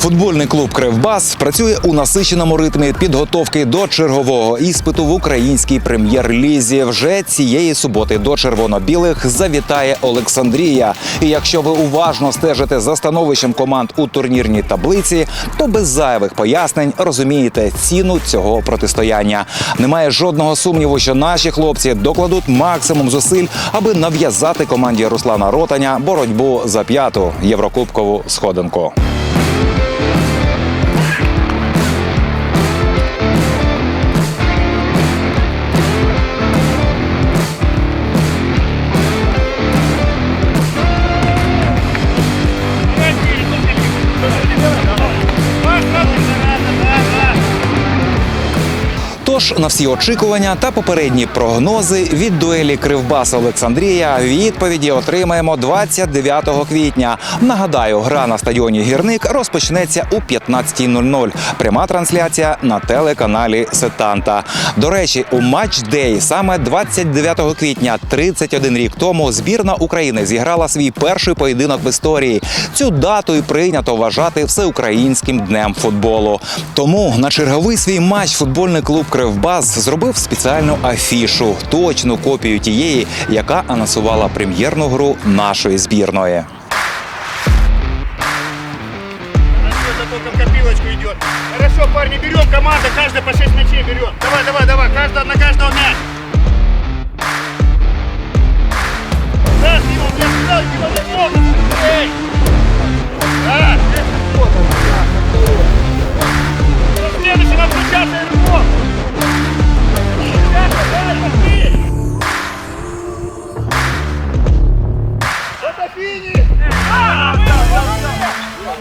Футбольний клуб Кривбас працює у насиченому ритмі підготовки до чергового іспиту в українській прем'єр-лізі. Вже цієї суботи до червоно-білих завітає Олександрія. І якщо ви уважно стежите за становищем команд у турнірній таблиці, то без зайвих пояснень розумієте ціну цього протистояння. Немає жодного сумніву, що наші хлопці докладуть максимум зусиль, аби нав'язати команді Руслана Ротаня боротьбу за п'яту єврокубкову сходинку. Тож на всі очікування та попередні прогнози від дуелі Кривбас Олександрія відповіді отримаємо 29 квітня. Нагадаю, гра на стадіоні Гірник розпочнеться у 15.00. Пряма трансляція на телеканалі Сетанта. До речі, у матч-дей саме 29 квітня, 31 рік тому, збірна України зіграла свій перший поєдинок в історії. Цю дату і прийнято вважати всеукраїнським днем футболу. Тому на черговий свій матч футбольний клуб Кривбас зробив спеціальну афішу, точну копію тієї, яка анонсувала прем'єрну гру нашої збірної. Хорошо, парни, берем команда, каждый по 6 мячей берем. Давай, давай, давай, каждый на каждого мяч. Да, Дима, блядь, сюда, Дима, за Финиш!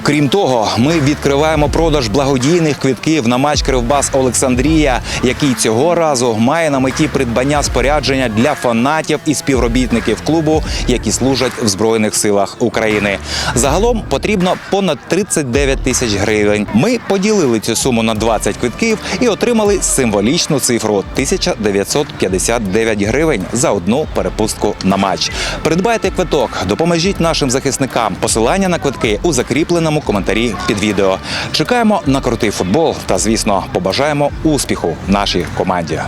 Крім того, ми відкриваємо продаж благодійних квитків на матч Кривбас Олександрія, який цього разу має на меті придбання спорядження для фанатів і співробітників клубу, які служать в збройних силах України. Загалом потрібно понад 39 тисяч гривень. Ми поділили цю суму на 20 квитків і отримали символічну цифру 1959 гривень за одну перепустку на матч. Придбайте квиток, допоможіть нашим захисникам. Посилання на квитки у закріпленому коментарі під відео. Чекаємо на крутий футбол та, звісно, побажаємо успіху нашій команді.